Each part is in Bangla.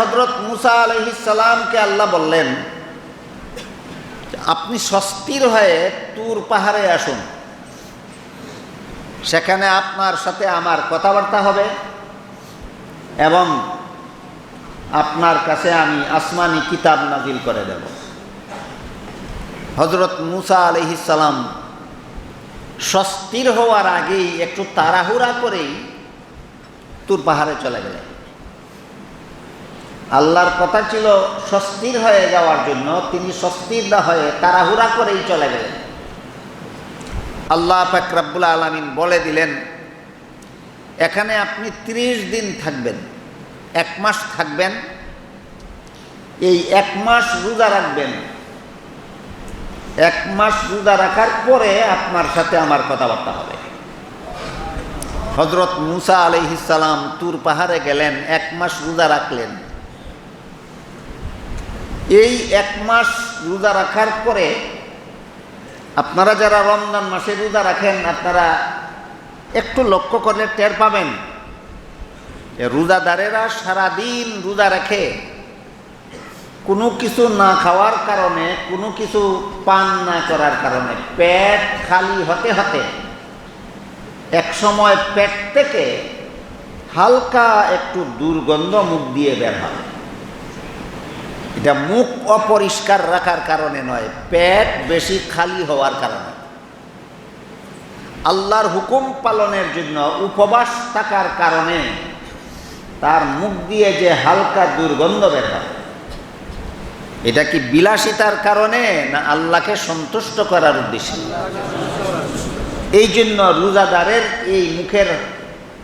হজরত মুসা আলহিসাল্লামকে আল্লাহ বললেন, আপনি স্বস্তির হয়ে তুর পাহাড়ে আসুন। সেখানে আপনার সাথে আমার কথাবার্তা হবে এবং আপনার কাছে আমি আসমানি কিতাব নাজিল করে দেব। হজরত মুসা আলহিসাল্লাম স্বস্তির হওয়ার আগেই একটু তাড়াহুড়া করেই তুর পাহাড়ে চলে গেলেন। আল্লাহর কথা ছিল স্বস্তির হয়ে যাওয়ার জন্য তিনি স্বস্তির না হয়ে তাড়াহুড়া করেই চলে গেলেন। আল্লাহ ফাকরাবুল আলমিন বলে দিলেন, এখানে আপনি ত্রিশ দিন থাকবেন, এক মাস থাকবেন, এই এক মাস রোজা রাখবেন। এক মাস রোজা রাখার পরে আপনার সাথে আমার কথাবার্তা হবে। হজরত মুসা আলহিসাল্লাম তুর পাহাড়ে গেলেন, এক মাস রোজা রাখলেন। এই এক মাস রোজা রাখার পরে আপনারা যারা রমজান মাসে রোজা রাখেন, আপনারা একটু লক্ষ্য করলে টের পাবেন রোজাদারেরা সারাদিন রোজা রাখে। কোনো কিছু না খাওয়ার কারণে, কোনো কিছু পান না করার কারণে, পেট খালি হতে হতে এক সময় পেট থেকে হালকা একটু দুর্গন্ধ মুখ দিয়ে বের হয়। এটা মুখ অপরিষ্কার রাখার কারণে নয়, পেট বেশি খালি হওয়ার কারণে। আল্লাহর হুকুম পালনের জন্য উপবাস থাকার কারণে তার মুখ দিয়ে যে হালকা দুর্গন্ধ বের হয়। এটা কি বিলাসিতার কারণে না আল্লাহকে সন্তুষ্ট করার উদ্দেশ্যে? এই জন্য রোজাদারের এই মুখের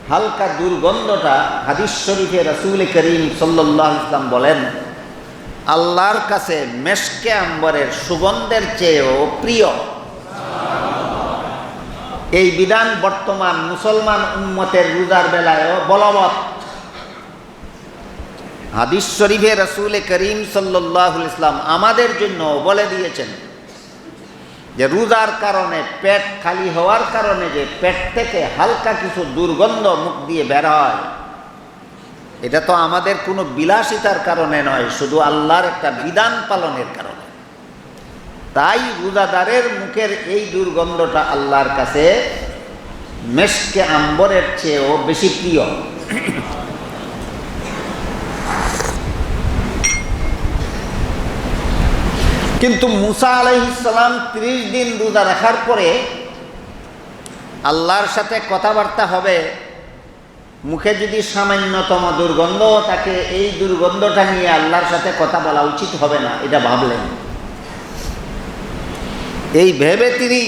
হালকা দুর্গন্ধটা হাদিস শরীফে রাসুল করিম সাল্লাহ ইসলাম বলেন আল্লাহর কাছে মেশকে আম্বরের সুগন্ধের চেয়েও প্রিয়। এই বিধান বর্তমান মুসলমান উম্মতের রোজার বেলায়ও বলবৎ। হাদিস শরীফে রসুল করিম সাল্লাহ ইসলাম আমাদের জন্য বলে দিয়েছেন যে রোজার কারণে পেট খালি হওয়ার কারণে যে পেট থেকে হালকা কিছু দুর্গন্ধ মুখ দিয়ে বের হয়। এটা তো আমাদের কোনো বিলাসিতার কারণে নয়, শুধু আল্লাহর একটা বিধান পালনের কারণে। তাই রোজাদারের মুখের এই দুর্গন্ধটা আল্লাহর কাছে মেশকে আম্বরের চেয়েও বেশি প্রিয়। কিন্তু মুসা আলহিসাল্লাম ত্রিশ দিন রোজা রাখার পরে আল্লাহর সাথে কথাবার্তা হবে মুখে যদি সামান্যতম দুর্গন্ধ, তাকে এই দুর্গন্ধটা নিয়ে আল্লাহর সাথে কথা বলা উচিত হবে না, এটা ভাবলেন। এই ভেবে তিনি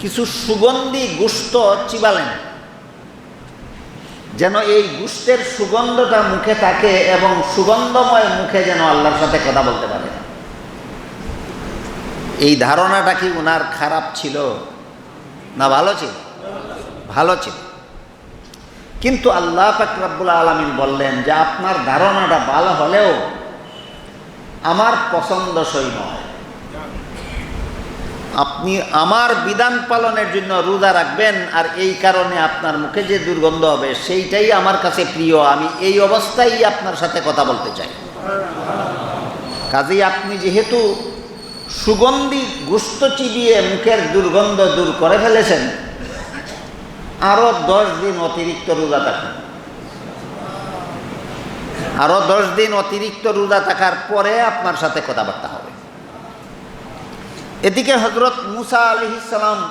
কিছু সুগন্ধি গুস্ত চিবালেন, যেন এই গুস্তের সুগন্ধটা মুখে থাকে এবং সুগন্ধময় মুখে যেন আল্লাহর সাথে কথা বলতে পারে। এই ধারণাটা কি ওনার খারাপ ছিল? না ভালো ছিল? ভালো ছিল। কিন্তু আল্লাহ ফাকরাবুল আলমিন বললেন যে আপনার ধারণাটা ভালো হলেও আমার পছন্দসই নয়। আপনি আমার বিধান পালনের জন্য রোজা রাখবেন আর এই কারণে আপনার মুখে যে দুর্গন্ধ হবে সেইটাই আমার কাছে প্রিয়। আমি এই অবস্থায় আপনার সাথে কথা বলতে চাই। কাজেই আপনি যেহেতু সুগন্ধি গুস্ত চিবিয়ে মুখের দুর্গন্ধ দূর করে ফেলেছেন আরও দশ দিন অতিরিক্ত রোজা থাকুন আরও দশ দিন অতিরিক্ত রোজা থাকার পরে আপনার সাথে কথাবার্তা হবে। এদিকে হজরত মুসা আলহিসাম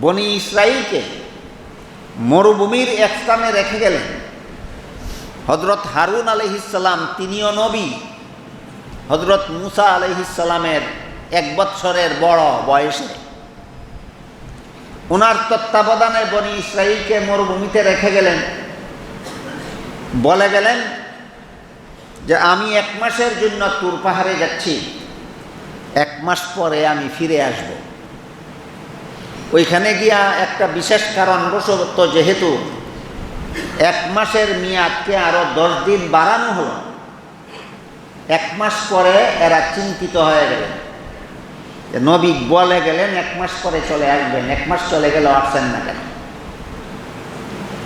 বনি ইসরাইলকে মরুভূমির এক স্থানে রেখে গেলেন। হজরত হারুন আলহিসাল্লাম তিনিও নবী। হজরত মুসা আলহিসাল্লামের এক বৎসরের বড় বয়সে ওনার তত্ত্বাবধানে বনি ইসরাইলকে মরুভূমিতে রেখে গেলেন। বলে গেলেন যে, আমি এক মাসের জন্য তুর পাহাড়ে যাচ্ছি। এক মাস পরে আমি ফিরে আসব। ওইখানে গিয়া একটা বিশেষ কারণবশত যেহেতু এক মাসের মেয়াদকে আরও দশ দিন বাড়ানো হলো। এক মাস পরে এরা চিন্তিত হয়ে গেলেন। নবী বলে গেলেন, এক মাস পরে চলে আসবেন, এক মাস চলে গেলে আসছেন না কেন?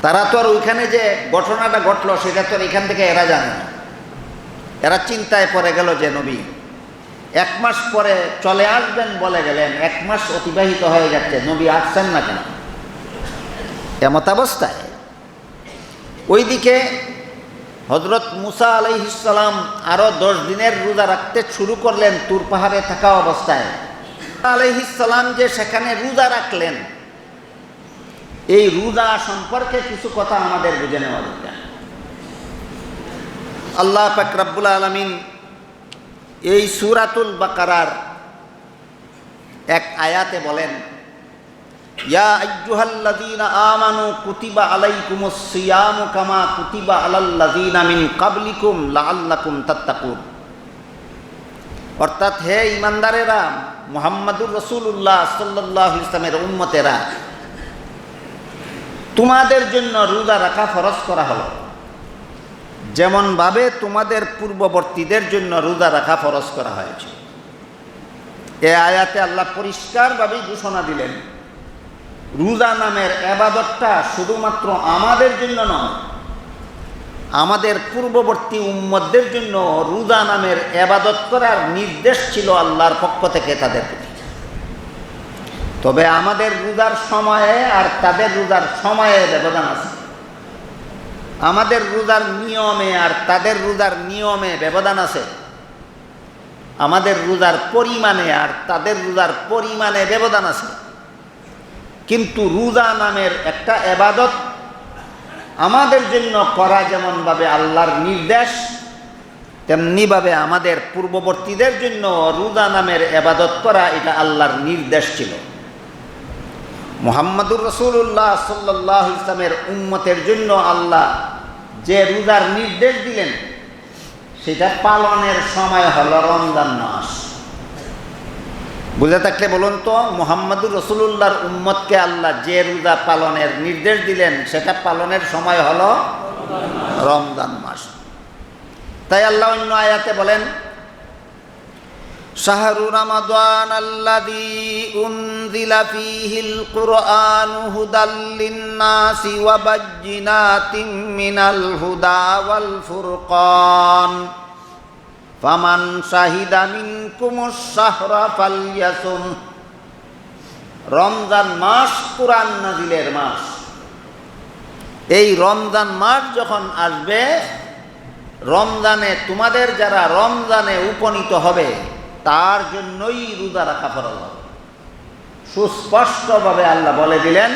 তারা তো আর ওইখানে যে ঘটনাটা ঘটলো, সেটা তো আর এখান থেকে এরা জানে না। এরা চিন্তায় পড়ে গেল যে নবী, এক মাস পরে চলে আসবেন বলে গেলেন, এক মাস অতিবাহিত হয়ে যাচ্ছে, নবী আসছেন না কেন? এমত অবস্থায়। ওইদিকে হজরত মুসা আলাইহিসাল্লাম আরও দশ দিনের রোজা রাখতে শুরু করলেন, তুর পাহাড়ে থাকা অবস্থায়। আলাইহিসাল্লাম যে সেখানে রোজা রাখলেন, এই রোজা সম্পর্কে কিছু কথা আমাদের বুঝে নেওয়া দরকার। আল্লাহ পাক রাব্বুল আলমিন এই সুরাতুল বাকারার এক আয়াতে বলেন আমানু সিয়ামু কামা অর্থাৎ হে ইমানদারেরা মুহাম্মাদুর রাসূলুল্লাহ সাল্লাল্লাহু আলাইহি ইসলামের উম্মতেরা, তোমাদের জন্য রোজা রাখা ফরজ করা হলো। যেমনভাবে তোমাদের পূর্ববর্তীদের জন্য রোজা রাখা ফরজ করা হয়েছে। এ আয়াতে আল্লাহ পরিষ্কারভাবেই ঘোষণা দিলেন, রোজা নামের এবাদতটা শুধুমাত্র আমাদের জন্য নয় আমাদের পূর্ববর্তী উম্মতদের জন্য রোজা নামের এবাদত করার নির্দেশ ছিল আল্লাহর পক্ষ থেকে তাদের প্রতি। তবে আমাদের রোজার সময়ে আর তাদের রোজার সময়ে ব্যবধান আছে। আমাদের রোজার নিয়মে আর তাদের রোজার নিয়মে ব্যবধান আছে। আমাদের রোজার পরিমাণে আর তাদের রোজার পরিমাণে ব্যবধান আছে। কিন্তু রোজা নামের একটা এবাদত আমাদের জন্য করা যেমনভাবে আল্লাহর নির্দেশ, তেমনিভাবে আমাদের পূর্ববর্তীদের জন্য রোজা নামের এবাদত করা এটা আল্লাহর নির্দেশ ছিল। মোহাম্মদুর রসুল্লাহ সাল্লাহ ইসলামের উম্মতের জন্য আল্লাহ যে রোজার নির্দেশ দিলেন, সেটা পালনের সময় হল রমজান মাস। বুঝে থাকলে বলুন তো মোহাম্মদুর রসুল্লাহর উম্মতকে আল্লাহ যে রোজা পালনের নির্দেশ দিলেন সেটা পালনের সময় হলো রমজান মাস তাই আল্লাহ অন্য আয়াতে বলেন شهر رمضان الذي أنزل فيه القرآن هدى للناس وبجنات من الهدى والفرقان ফামান শাহিদা মিনকুমুস শাহরা ফালিয়াসুম রমজান মাস কোরআন নাজিলের মাস। এই রমজান মাস যখন আসবে, রমজানে তোমাদের যারা রমজানে উপনীত হবে, তার জন্যই রোজা রাখা ফরজ হবে। সুস্পষ্টভাবে আল্লাহ বলে দিলেন,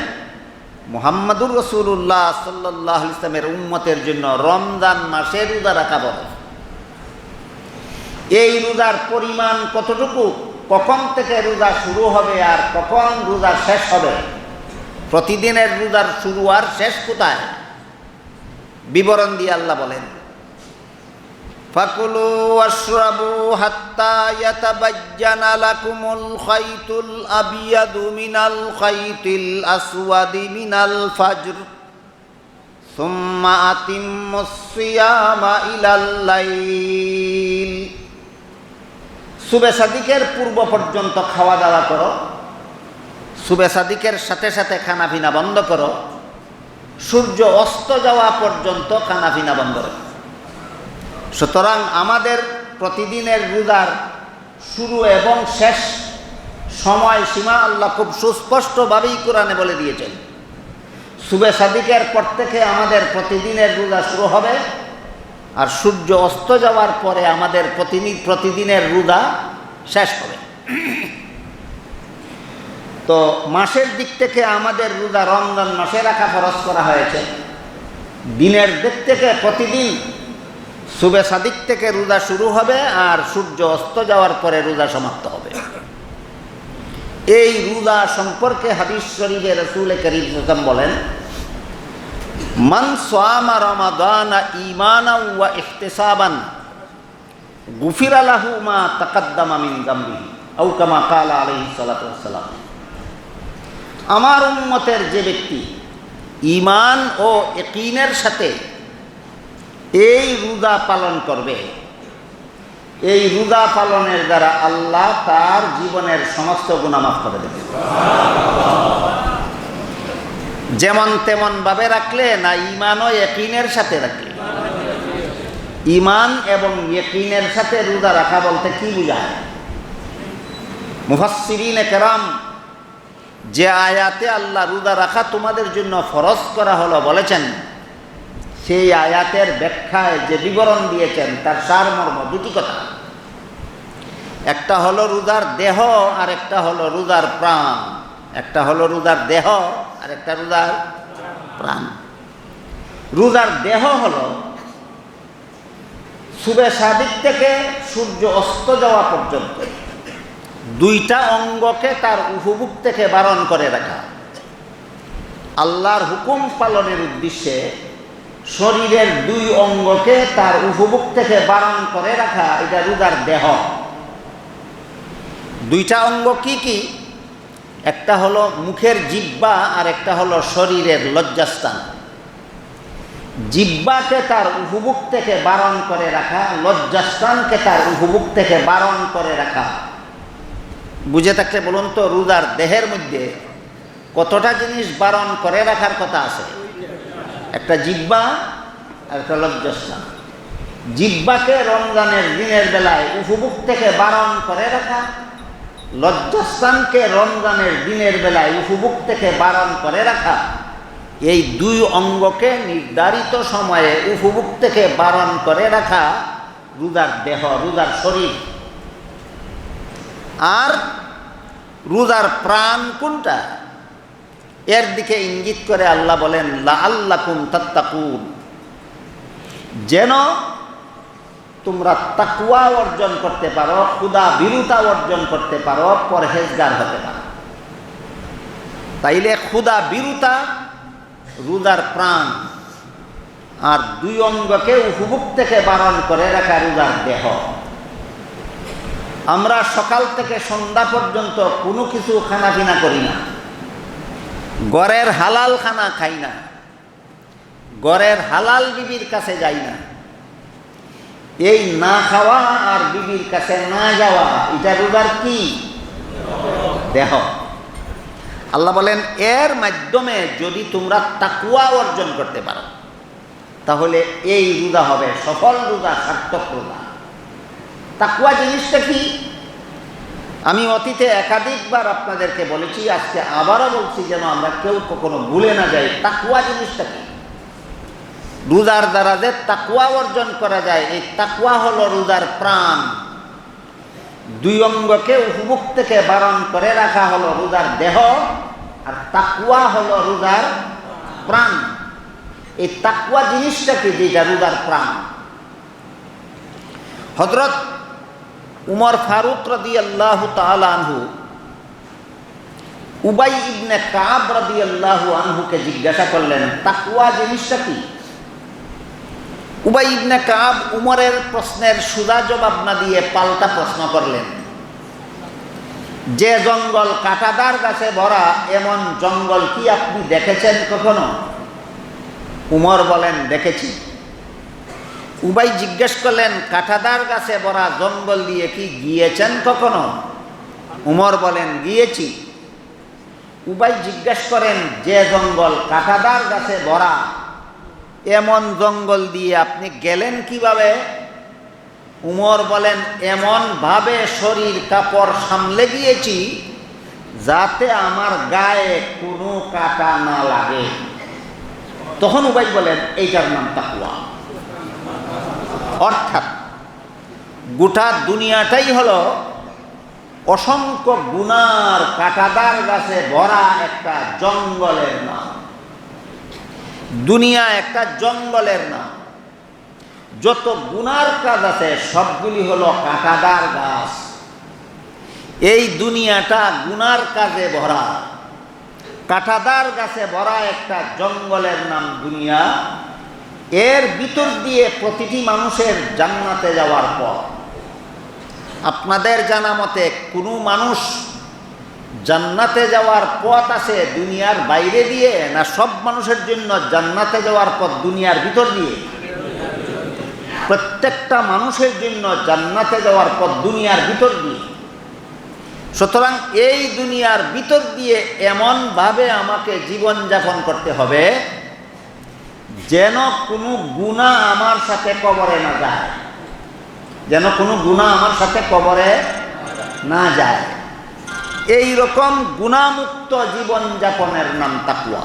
মোহাম্মদুর রসুল্লাহ সাল্লাহ ইসলামের উম্মতের জন্য রমজান মাসে রোজা রাখা ফরজ। এই রোজার পরিমাণ কতটুকু কখন থেকে রোজা শুরু হবে আর কখন রোজা শেষ হবে প্রতিদিনের রোজার শুরু আর শেষ কোথায় বিবরণ দিয়ে আল্লাহ বলেন فكلوا واشربوا حتى يتبين لكم الخيط الأبيض من الخيط الأسود من الفجر ثم أتموا الصيام إلى الليل সুবে সাদিকের পূর্ব পর্যন্ত খাওয়া দাওয়া করো। সুবে সাদিকের সাথে সাথে খানাপিনা বন্ধ করো। সূর্য অস্ত যাওয়া পর্যন্ত খানাপিনা বন্ধ করো। সুতরাং আমাদের প্রতিদিনের রোজার শুরু এবং শেষ সময় সীমা আল্লাহ খুব সুস্পষ্টভাবেই কোরআনে বলে দিয়েছেন। সুবে সাদিকের পর থেকে আমাদের প্রতিদিনের রোজা শুরু হবে। আর সূর্য অস্ত যাওয়ার পরে আমাদের প্রতিদিন প্রতিদিনের রোজা শেষ হবে। তো মাসের দিক থেকে আমাদের রোজা রমজান মাসে রাখা খরচ করা হয়েছে। দিনের দিক থেকে প্রতিদিন সুবে সাদিক থেকে রোজা শুরু হবে আর সূর্য অস্ত যাওয়ার পরে রোজা সমাপ্ত হবে। এই রোজা সম্পর্কে হাদিস শরীফে রসুল করিম বলেন মান সোয়ামা রমাদানা ইমানা ওয়া ইহতিসাবান, গুফির আলাহু মা তাকাদ্দামা মিন জামবিহি আও কামা কালা আলাইহিস সালাতু ওয়াসসালাম। আমার উম্মতের যে ব্যক্তি ইমান ও একিনের সাথে এই রোজা পালন করবে, এই রোজা পালনের দ্বারা আল্লাহ তার জীবনের সমস্ত গুণামাফ করে দেবে। যেমন তেমন ভাবে রাখলে না ইমান ও একিনের সাথে রাখলে? ইমান এবং ইয়কিনের সাথে রোজা রাখা বলতে কি বোঝায়? মুফাসসিরিন কেরাম, যে আয়াতে আল্লাহ রোজা রাখা তোমাদের জন্য ফরজ করা হলো বলেছেন, সেই আয়াতের ব্যাখ্যায় যে বিবরণ দিয়েছেন, তার সারমর্ম দুটি কথা। একটা হলো রোজার দেহ আর একটা হলো রোজার প্রাণ। একটা হলো রোজার দেহ, আর একটা রোজার প্রাণ। রোজার দেহ হলো সুবে সাদিক থেকে সূর্য অস্ত যাওয়া পর্যন্ত দুইটা অঙ্গকে তার উপভোগ থেকে বারণ করে রাখা। আল্লাহর হুকুম পালনের উদ্দেশ্যে শরীরের দুই অঙ্গকে তার উপভোগ থেকে বারণ করে রাখা, এটা রোজার দেহ। দুইটা অঙ্গ কি কি? একটা হলো মুখের জিব্বা আর একটা হলো শরীরের লজ্জাস্থান। জিব্বাকে তার উপভোগ থেকে বারণ করে রাখা, লজ্জাস্থানকে তার উপভোগ থেকে বারণ করে রাখা। বুঝে থাকলে বলুন তো, রোজার দেহের মধ্যে কতটা জিনিস বারণ করে রাখার কথা আছে? একটা জিব্বা আর একটা লজ্জাস্থান। জিব্বাকে রমজানের দিনের বেলায় উপভোগ থেকে বারণ করে রাখা লজ্জাস্থানকে রমজানের দিনের বেলায় উপভোগ থেকে বারণ করে রাখা। এই দুই অঙ্গকে নির্ধারিত সময়ে উপভোগ থেকে বারণ করে রাখা রোজার দেহ, রোজার শরীর। আর রোজার প্রাণ কোনটা? এর দিকে ইঙ্গিত করে আল্লাহ বলেন লা আল্লাহ কুম তাত্তাকুন। যেন তোমরা তাকুয়া অর্জন করতে পারো ক্ষুদা বিরুতা অর্জন করতে পারো, পরহেজগার হতে পারো। তাইলে ক্ষুদা বিরুতা রুদার প্রাণ আর দুই অঙ্গকে উপভোগ থেকে বারণ করে রাখা রুদার দেহ। আমরা সকাল থেকে সন্ধ্যা পর্যন্ত কোনো কিছু খানা পিনা করি না। গড়ের হালাল খানা খাই না। গড়ের হালাল বিবির কাছে যাই না। এই না খাওয়া আর বিবির কাছে না যাওয়া, এটা রোজার কি? দেহ। আল্লাহ বলেন, এর মাধ্যমে যদি তোমরা তাকুয়া অর্জন করতে পারো, তাহলে এই রোজা হবে, সফল রোজা, সার্থক রোজা। তাকুয়া জিনিসটা কি? আমি অতীতে একাধিকবার আপনাদেরকে বলেছি, আজকে আবারও বলছি যেন আমরা কেউ কখনো ভুলে না যাই তাকুয়া জিনিসটা কি? রোজার দ্বারা যে তাকুয়া অর্জন করা যায়, এই তাকুয়া হলো রোজার প্রাণ। দুই অঙ্গকে উপভোগ থেকে বারণ করে রাখা হলো রোজার দেহ, আর তাকুয়া হলো রোজার প্রাণ। এই তাকুয়া জিনিসটা কি? যেটা রোজার প্রাণ। হজরত উমর ফারুক রদি আল্লাহ আনহু, উবাই ইবনে কাব রদি আল্লাহ আনহুকে জিজ্ঞাসা করলেন তাকুয়া জিনিসটা কি? উবাই ইবনে কাব উমরের প্রশ্নের সুদা জবাব না দিয়ে পাল্টা প্রশ্ন করলেন। যে জঙ্গল কাটাদার গাছে ভরা, এমন জঙ্গল কি আপনি দেখেছেন কখনো? উমর বলেন, দেখেছি। উবাই জিজ্ঞেস করলেন কাঠাদার গাছে ভরা জঙ্গল দিয়ে কি গিয়েছেন কখনো? উমর বলেন, গিয়েছি। উবাই জিজ্ঞেস করেন, যে জঙ্গল কাঠাদার গাছে ভরা এমন জঙ্গল দিয়ে আপনি গেলেন কীভাবে? উমর বলেন, এমনভাবে শরীর কাপড় সামলে গিয়েছি যাতে আমার গায়ে কোনো কাটা না লাগে। তখন উবাই বলেন, এইটার নাম তাকুয়া অর্থাৎ গোটা দুনিয়াটাই হলো অসংখ্য গুনার কাটাদার গাছে ভরা একটা জঙ্গলের নাম। দুনিয়া একটা জঙ্গলের নাম যত গুনার কাজ আছে, সবগুলি হলো কাটাদার গাছ। এই দুনিয়াটা গুনার কাজে ভরা। কাটাদার গাছে ভরা একটা জঙ্গলের নাম দুনিয়া। এর ভিতর দিয়ে প্রতিটি মানুষের জান্নাতে যাওয়ার পর আপনাদের জানা মতে কোনো মানুষ জান্নাতে যাওয়ার পথ আছে দুনিয়ার বাইরে দিয়ে, না সব মানুষের জন্য জান্নাতে যাওয়ার পথ দুনিয়ার ভিতর দিয়ে? প্রত্যেকটা মানুষের জন্য জান্নাতে যাওয়ার পথ দুনিয়ার ভিতর দিয়ে। সুতরাং এই দুনিয়ার ভিতর দিয়ে এমনভাবে আমাকে জীবনযাপন করতে হবে, যেন কোনো গুণা আমার সাথে কবরে না যায়। যেন কোনো গুণা আমার সাথে কবরে না যায়। এই রকম গুণামুক্ত জীবনযাপনের নাম তাকুয়া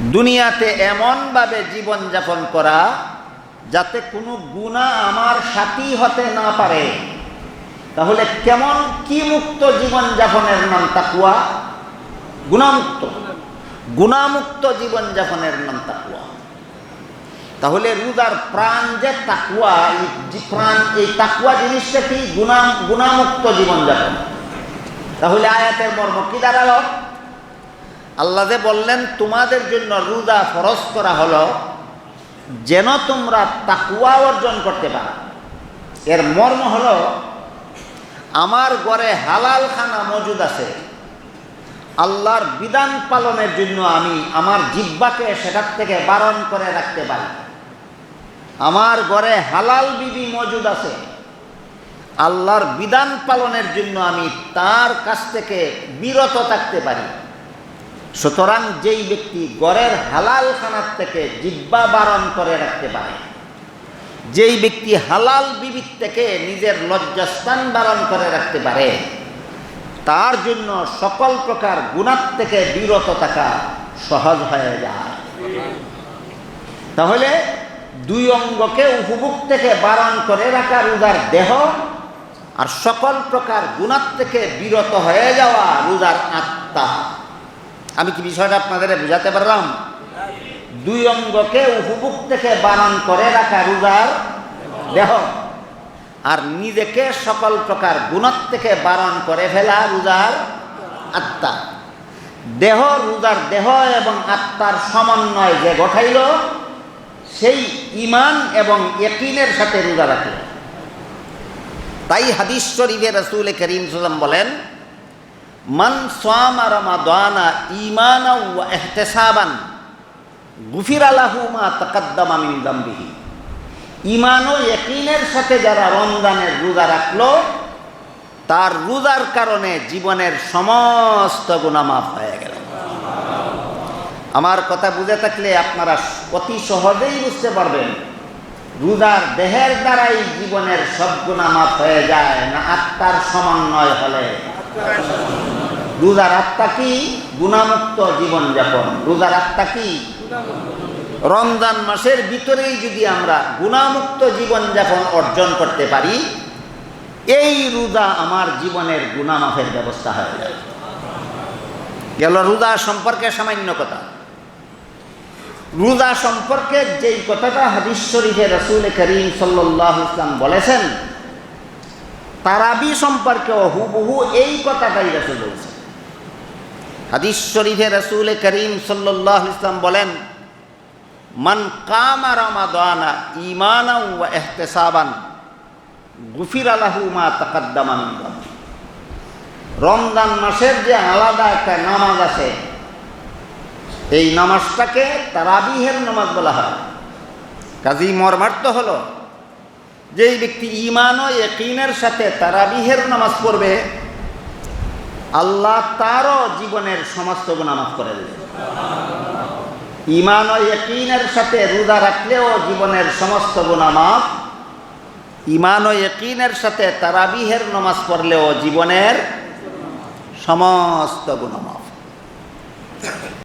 দুনিয়াতে এমনভাবে জীবনযাপন করা যাতে কোনো গুণা আমার সাথী হতে না পারে। তাহলে কেমন কি মুক্ত জীবন যাপনের নাম তাকুয়া গুণামুক্ত। গুণামুক্ত জীবনযাপনের নাম তাকুয়া তাহলে রুদার প্রাণ যে তাকুয়া প্রাণ, এই তাকুয়া জিনিসটা কি? গুণা গুণামুক্ত জীবনযাপন। তাহলে আয়াতের মর্ম কি দাঁড়াল? আল্লাহ বললেন, তোমাদের জন্য রুদা ফরজ করা হলো যেন তোমরা তাকুয়া অর্জন করতে পারো। এর মর্ম হলো, আমার ঘরে হালাল খানা মজুদ আছে। আল্লাহর বিধান পালনের জন্য আমি আমার জিব্বাকে সেটার থেকে বারণ করে রাখতে পারি। আমার ঘরে হালাল বিবি মজুদ আছে। আল্লাহর বিধান পালনের জন্য আমি তার কাছ থেকে বিরত থাকতে পারি। সুতরাং যেই ব্যক্তি গড়ের হালাল খানার থেকে জিব্বা বারণ করে রাখতে পারে, যেই ব্যক্তি হালাল বিবির থেকে নিজের লজ্জাস্থান বারণ করে রাখতে পারে, তার জন্য সকল প্রকার গুণার থেকে বিরত থাকা সহজ হয়ে যায়। তাহলে দুই অঙ্গকে উপভোগ থেকে বারণ করে রাখা রোজার দেহ আর সকল প্রকার গুণার থেকে বিরত হয়ে যাওয়া রোজার আত্মা। আমি কি বিষয়টা আপনাদের বুঝাতে পারলাম? দুই অঙ্গকে উপভোগ থেকে বারণ করে রাখা রোজার দেহ। আর নিজেকে সকল প্রকার গুণত থেকে বারণ করে ফেলা রোজার আত্মা। দেহ, রোজার দেহ এবং আত্মার সমন্বয় যে গঠাইল, সেই ইমান এবং একিনের সাথে রোজা রাখল তাই হাদিস শরীফে রসুল করিম সাল্লাম বলেন, মান সোয়ামা রমাদানা ইমানা ওয়া ইহতিসাবান গুফির মা তাকাদ্দামা মিন দামবিহি। ইমান ও ইয়াকিনের সাথে যারা রমজানের রোজা রাখল, তার রোজার কারণে জীবনের সমস্ত গুণা মাফ হয়ে গেল। আমার কথা বুঝে থাকলে আপনারা অতি সহজেই বুঝতে পারবেন রোজার দেহের দ্বারাই জীবনের সব গুণা মাফ হয়ে যায়, না আত্মার সমন্বয় হলে। রোজার আত্মা কি? গুণামুক্ত জীবনযাপন রোজার আত্মা কি? রমজান মাসের ভিতরেই যদি আমরা গুণামুক্ত জীবনযাপন অর্জন করতে পারি, এই রোজা আমার জীবনের গুণামাফের ব্যবস্থা হয়ে যায়। গেল রোজা সম্পর্কে সামান্য কথা। রোজা সম্পর্কে যেই কথাটা হাদিস শরীফে রসুল করিম সাল্লাহ ইসলাম বলেছেন, তারাবি সম্পর্কেও হুবহু এই কথাটাই রসুল বলছেন। হাদিস শরীফে রসুল করিম সাল্লাহ ইসলাম বলেন, মান কামা রমাদানা ইমানা ওয়া ইহতিসাবান গুফির আলাহু মা তাকাদ্দামা মিন রমজান মাসের যে আলাদা একটা নামাজ আছে এই নামাজটাকে তারাবিহের নামাজ বলা হয়। কাজী মর্মার্থ হলো, যেই ব্যক্তি ইমান ও একিনের সাথে তারাবিহের নামাজ পড়বে, আল্লাহ তারও জীবনের সমস্ত গুণা মাফ করে দেবে। ইমান ও ইয়কিনের সাথে রোজা রাখলেও জীবনের সমস্ত গুণা মাফ ইমান ও ইয়কিনের সাথে তারাবিহের নমাজ পড়লেও জীবনের সমস্ত গুণা মাফ।